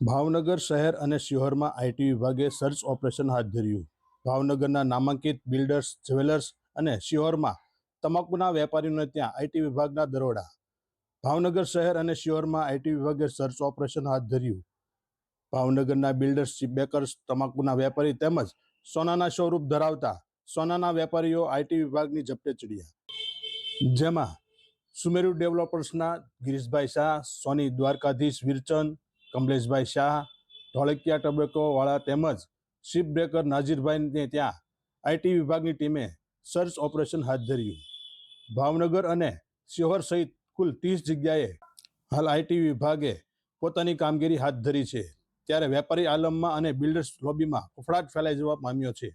ભાવનગર શહેર અને શિહોરમાં આઈટી વિભાગે સર્ચ ઓપરેશન હાથ ધર્યું. ભાવનગરના નામાંકિત બિલ્ડર્સ, જ્વેલર્સ અને શિહોરમાં તમાકુના વેપારીઓને ત્યાં આઈટી વિભાગના દરોડા. ભાવનગર શહેર અને શિહોરમાં આઈટી વિભાગે સર્ચ ઓપરેશન હાથ ધર્યું. ભાવનગરના બિલ્ડર્સ ચીપબેકર્સ તમાકુના વેપારી તેમજ સોનાના સ્વરૂપ ધરાવતા સોનાના વેપારીઓ આઈટી વિભાગની ઝપટે ચડ્યા. જેમાં સુમેરુ ડેવલપર્સના ગિરીશભાઈ શાહ, સોની દ્વારકાધીશ વીરચંદ કમલેશભાઈ શાહ, ધોળકિયા ટબેકોવાળા તેમજ શિપ બ્રેકર નાઝીરભાઈને ત્યાં આઈટી વિભાગની ટીમે સર્ચ ઓપરેશન હાથ ધર્યું. ભાવનગર અને શિહોર સહિત કુલ ત્રીસ જગ્યાએ હાલ આઈટી વિભાગે પોતાની કામગીરી હાથ ધરી છે. ત્યારે વેપારી આલમમાં અને બિલ્ડર્સ લોબીમાં ફફડાટ ફેલાઈ જવા પામ્યો છે.